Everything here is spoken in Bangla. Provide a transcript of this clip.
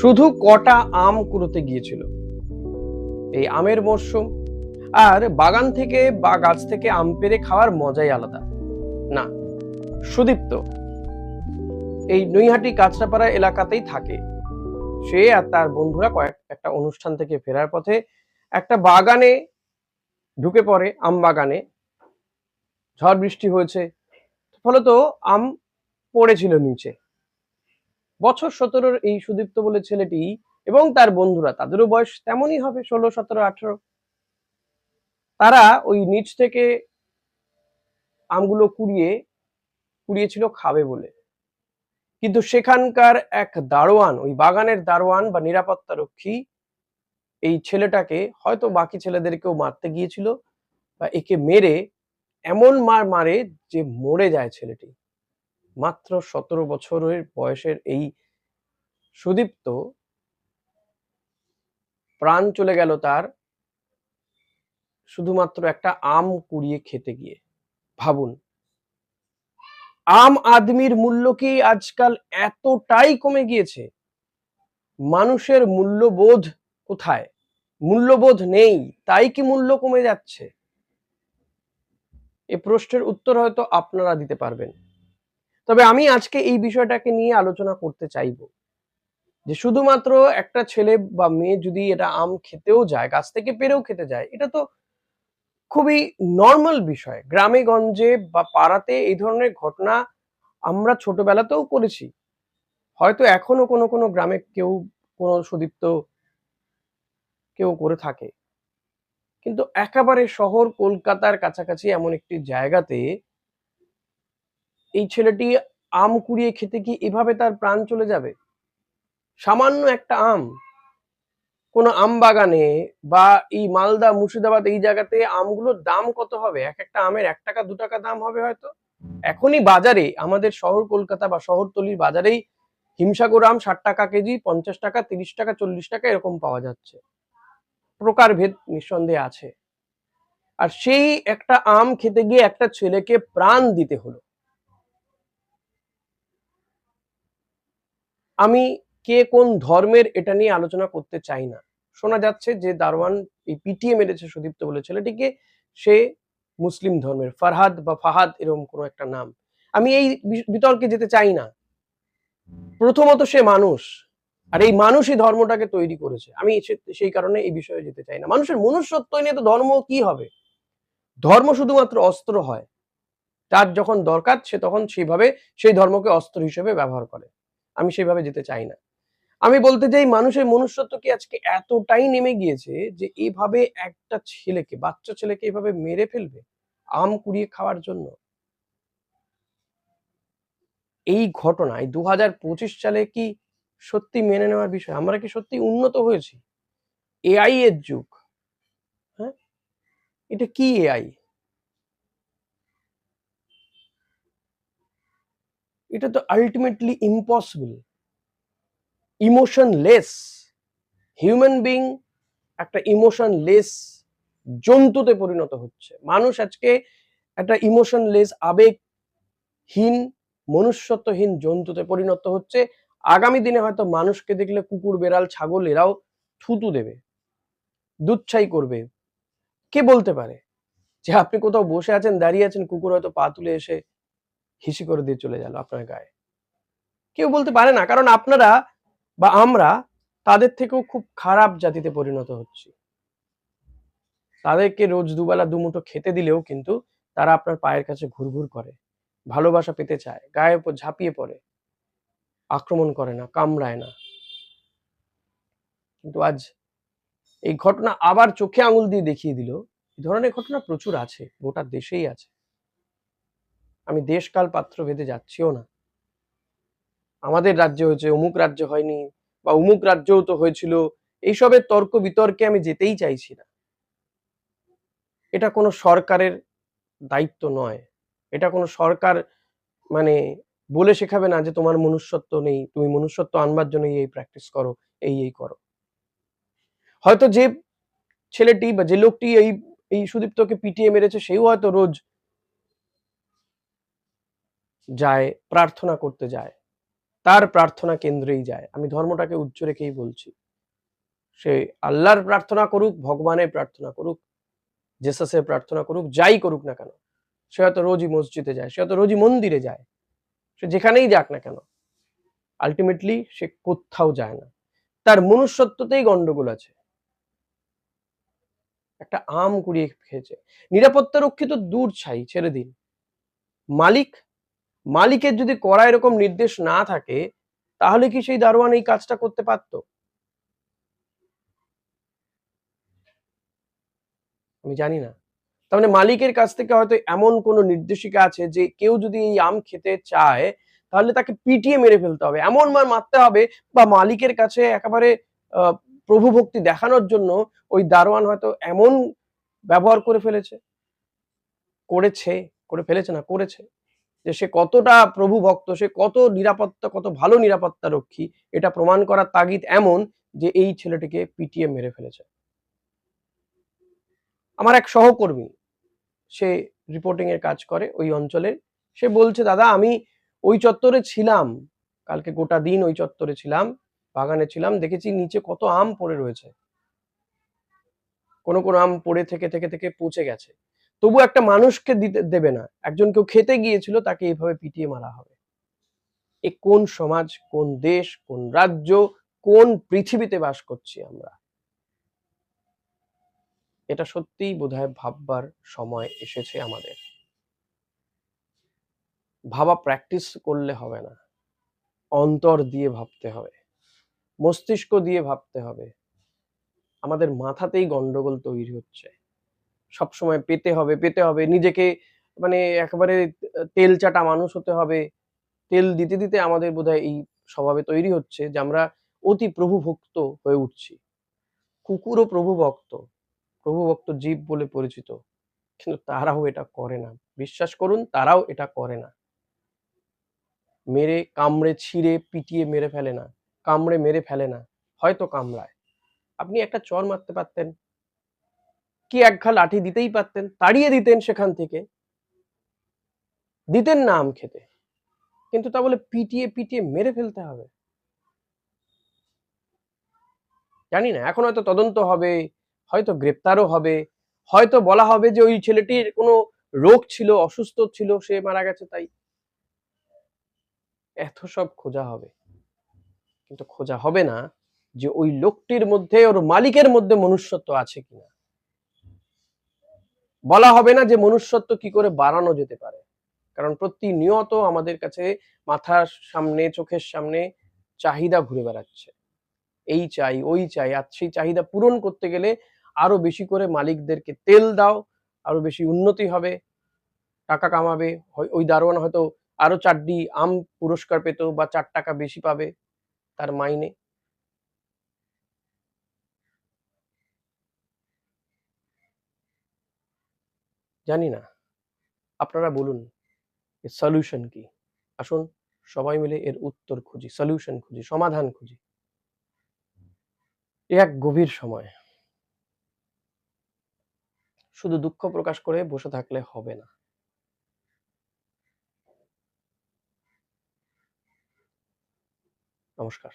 শুধু কটা আম কুড়োতে গিয়েছিল। এই আমের মরশুম আর বাগান থেকে বা গাছ থেকে আম পেরে খাওয়ার মজাই আলাদা। না, সুদীপ্ত। এই নৈহাটি কাঁচরাপাড়া এলাকাতেই থাকে। সে আর তার বন্ধুরা কয়েক, একটা অনুষ্ঠান থেকে ফেরার পথে একটা বাগানে ঢুকে পড়ে, আম বাগানে। ঝড় বৃষ্টি হয়েছে, ফলত আম পড়েছিল নিচে। বছর সতেরোর এই সুদীপ্ত বলে ছেলেটি এবং তার বন্ধুরা, তাদেরও বয়স তেমনই হবে ষোলো, সতেরো, আঠেরো। তারা ওই নিচ থেকে আমগুলো কুড়িয়ে, কুড়িয়েছিল খাবে বলে। কিন্তু সেখানকার এক দারোয়ান, ওই বাগানের দারোয়ান বা নিরাপত্তা রক্ষী এই ছেলেটাকে হয়তো বাকি ছেলেদেরকেও মারতে গিয়েছিল বা একে মেরে এমন মার মারে যে মরে যায় ছেলেটি। মাত্র সতেরো বছরের বয়সের এই সুদীপ্ত প্রাণ চলে গেল তার শুধুমাত্র একটা আম কুড়িয়ে খেতে গিয়ে। ভাবুন, আম আদমির মূল্য কি আজকাল এতটাই কমে গিয়েছে? মানুষের মূল্যবোধ কোথায়? মূল্যবোধ নেই, তাই কি মূল্য কমে যাচ্ছে? এ প্রশ্নের উত্তর হয়তো আপনারা দিতে পারবেন। তবে আমি আজকে এই বিষয়টাকে নিয়ে আলোচনা করতে চাইব যে শুধুমাত্র একটা ছেলে বা মেয়ে যদি এটা আম খেতেও যায়, গাছ থেকে পেরেও খেতে যায়, এটা তো খুবই নর্মাল বিষয়। গ্রামে, গঞ্জে বা পাড়াতে এই ধরনের ঘটনা আমরা ছোটবেলাতেও করেছি। হয়তো এখনও কোনো কোনো গ্রামে কেউ কোনো সুদীপ্ত কেউ করে থাকে। কিন্তু একেবারে শহর কলকাতার কাছাকাছি এমন একটি জায়গাতে এই ছেলেটি আম কুড়িয়ে খেতে কি এভাবে তার প্রাণ চলে যাবে? সামান্য একটা আম। কোনো আম বাগানে বা এই মালদা, মুর্শিদাবাদ এই জায়গাতে আমগুলোর দাম কত হবে? এক একটা আমের এক টাকা, দু টাকা দাম হবে হয়তো। এখনই বাজারে, আমাদের শহর কলকাতা বা শহরতলির বাজারেই হিমসাগর আম ষাট টাকা কেজি, পঞ্চাশ টাকা, তিরিশ টাকা, চল্লিশ টাকা এরকম পাওয়া যাচ্ছে। প্রকারভেদ নিঃসন্দেহে আছে। আর সেই একটা আম খেতে গিয়ে একটা ছেলেকে প্রাণ দিতে হলো। আমি কে কোন ধর্মের এটা নিয়ে আলোচনা করতে চাই না। শোনা যাচ্ছে যে দারওয়ান এই পিটিয়ে মেরেছে সুদীপ্ত বলে ছেলেটিকে, সে মুসলিম ধর্মের, ফারহাদ বা ফাহাদ এরকম কোনো একটা নাম। আমি এই বিতর্কে যেতে চাই না। প্রথমত সে মানুষ। আর এই মানুষই ধর্মটাকে তৈরি করেছে। আমি সেই কারণে এই বিষয়ে যেতে চাই না। মানুষের মনুষ্যত্ব নিয়ে তো ধর্ম কি হবে? ধর্ম শুধুমাত্র অস্ত্র হয়। তার যখন দরকার, সে তখন সেইভাবে, সেই ধর্মকে অস্ত্র হিসেবে ব্যবহার করে। আমি সেইভাবে যেতে চাই না। আমি বলতে চাই, মানুষের মনুষ্যত্ব কি আজকে এতটাই নেমে গিয়েছে যে এইভাবে একটা ছেলেকে, বাচ্চা ছেলেকে এইভাবে মেরে ফেলবে আম কুড়িয়ে খাওয়ার জন্য? এই ঘটনায় দু হাজার পঁচিশ সালে কি সত্যি মেনে নেওয়ার বিষয়। আমরা কি সত্যি উন্নত হয়েছি? এআই এর যুগ হ্যাঁ? এটা কি এআই? এটা তো ultimately impossible emotionless human being একটা ইমোশনলেস জন্তুতে পরিণত হচ্ছে। মানুষ আজকে একটা ইমোশনলেস আবেগহীন, মনুষ্যত্বহীন জন্তুতে পরিণত হচ্ছে। আগামী দিনে হয়তো মানুষকে দেখলে কুকুর, বেড়াল, ছাগল এরাও থুতু দেবে, দুচ্ছাই করবে। কে বলতে পারে যে আপনি কোথাও বসে আছেন, দাঁড়িয়ে আছেন, কুকুর হয়তো পা তুলে এসে হিসি করে দিয়ে চলে গেল আপনার গায়ে। কেউ বলতে পারে না, কারণ আপনারা বা আমরা তাদের থেকেও খুব খারাপ জাতিতে পরিণত হচ্ছি। তাদেরকে রোজ দুবেলা দুমুঠো খেতে দিলেও কিন্তু তারা আপনার পায়ের কাছে ঘুরঘুর করে, ভালোবাসা পেতে চায় গায়ের উপর ঝাঁপিয়ে পড়ে। আক্রমণ করে না, কামড়ায় না। কিন্তু আজ এই ঘটনা আবার চোখে আঙুল দিয়ে দেখিয়ে দিল এই ধরনের ঘটনা প্রচুর আছে, গোটা দেশেই আছে। আমি দেশকাল পাত্র ভেদে যাচ্ছিও না। আমাদের রাজ্যে হয়েছে, অমুক রাজ্য হয়নি, বা অমুক রাজ্যও তো হয়েছিল, এইসবের তর্ক বিতর্কে আমি যেতেই চাইছি না। এটা কোনো সরকারের দায়িত্ব নয়। এটা কোনো সরকার মানে বলে শেখাবে না যে তোমার মনুষ্যত্ব নেই, তুমি মনুষ্যত্ব আনবার জন্য এই প্র্যাকটিস করো, এই এই করো। হয়তো যে ছেলেটি বা যে লোকটি এই এই সুদীপ্তকে পিটিয়ে মেরেছে, সেও হয়তো রোজ যায়, প্রার্থনা করতে যায়, তার প্রার্থনা কেন্দ্রেই যায়। আমি ধর্মটাকে উচ্চ রেখেই বলছি। সে আল্লাহর প্রার্থনা করুক, ভগবানের প্রার্থনা করুক জেসাসের প্রার্থনা করুক, যাই করুক না কেন, সে হয়তো রোজই মসজিদে যায়, সে হয়তো রোজই মন্দিরে যায়। সে যেখানেই যাক না কেন আলটিমেটলি সে কোথাও যায় না। তার মনুষ্যত্বতেই গন্ডগোল আছে। একটা আম কুড়িয়ে খেয়েছে। নিরাপত্তা রক্ষিত দূর ছাই, ছেড়ে দিন। মালিক, মালিকের যদি করা এরকম নির্দেশ না থাকে, তাহলে কি সেই দারোয়ান এই কাজটা করতে পারত? আমি জানি না। তার মানে মালিকের কাছ থেকে হয়তো এমন কোনো নির্দেশিকা আছে যে কেউ যদি এই আম খেতে চায়, তাহলে তাকে পিটিয়ে মেরে ফেলতে হবে। এমন মার মারতে হবে বা মালিকের কাছে একেবারে প্রভু ভক্তি দেখানোর জন্য ওই দারোয়ান হয়তো এমন ব্যবহার করে ফেলেছে, করেছে, করে ফেলেছে না, করেছে যে সে কতটা প্রভু ভক্ত সে কত নিরাপত্তা, কত ভালো নিরাপত্তা রক্ষী এটা প্রমাণ করার তাগিদ এমন যে এই ছেলেটিকে পিটিয়ে মেরে ফেলেছে। আমার এক সহকর্মী, সে রিপোর্টিং এর কাজ করে ওই অঞ্চলের। সে বলছে, দাদা, আমি ওই চত্বরে ছিলাম, কালকে গোটা দিন ওই চত্বরে ছিলাম, বাগানে ছিলাম, দেখেছি নিচে কত আম পড়ে রয়েছে। কোনো কোনো আম পড়ে থেকে থেকে থেকে পচে গেছে। তবু একটা মানুষকে দিতে, দেবে না। একজন কেউ খেতে গিয়েছিল, তাকে এইভাবে পিটিয়ে মারা হবে। এ কোন সমাজ, কোন দেশ, কোন রাজ্য, কোন পৃথিবীতে বাস করছি আমরা? এটা সত্যিই বোধহয় ভাববার সময় এসেছে আমাদের। ভাবা প্র্যাকটিস করলে হবে না। অন্তর দিয়ে ভাবতে হবে। মস্তিষ্ক দিয়ে ভাবতে হবে। আমাদের মাথাতেই গন্ডগোল তৈরি হচ্ছে। সব সময় পেতে হবে পেতে হবে। নিজেকে মানে একেবারে তেল চাটা মানুষ হতে হবে। তেল দিতে দিতে আমাদের বোধহয় এই স্বভাবে তৈরি হচ্ছে যে আমরা অতি প্রভু ভক্ত হয়ে উঠছি। কুকুরও প্রভু ভক্ত প্রভু ভক্ত জীব বলে পরিচিত। কিন্তু তারাও এটা করে না। বিশ্বাস করুন, তারাও এটা করে না। মেরে, কামড়ে, ছিঁড়ে, পিটিয়ে মেরে ফেলে না। কামড়ে, মেরে ফেলে না। হয়তো কামড়ায়। আপনি একটা চর মারতে পারতেন। কি এক ঘা লাঠি দিতেই পারতেন, তাড়িয়ে দিতেন সেখান থেকে। দিতেন না আম খেতে। কিন্তু তা বলে পিটিয়ে পিটিয়ে মেরে ফেলতে হবে। জানি না, এখন হয়তো তদন্ত হবে। হয়তো গ্রেপ্তারও হবে, হয়তো বলা হবে যে ওই ছেলেটির কোনো রোগ ছিল, অসুস্থ ছিল, সে মারা গেছে, তাই এত সব খোঁজা হবে। কিন্তু খোঁজা হবে না যে ওই লোকটির মধ্যে, ওর মালিকের মধ্যে মনুষ্যত্ব আছে কিনা। বলা হবে না যে মনুষ্যত্ব কি করে বাড়ানো যেতে পারে। কারণ প্রতিনিয়ত আমাদের কাছে মাথার সামনে, চোখের সামনে চাহিদা ঘুরে বেড়াচ্ছে। এই চাই, ওই চাই, আর সেই চাহিদা পূরণ করতে গেলে আরও বেশি করে মালিকদেরকে তেল দাও, আরও বেশি উন্নতি হবে, টাকা কামাবে ওই দারোয়ান হয়তো আরও চারটি আম পুরস্কার পেত বা চার টাকা বেশি পাবে তার মাইনে। জানি না, আপনারা বলুন, এর সলিউশন কি? আসুন, সবাই মিলে এর উত্তর খুঁজি সলিউশন খুঁজি, সমাধান খুঁজি। এক গভীর সময়। শুধু দুঃখ প্রকাশ করে বসে থাকলে হবে না। নমস্কার।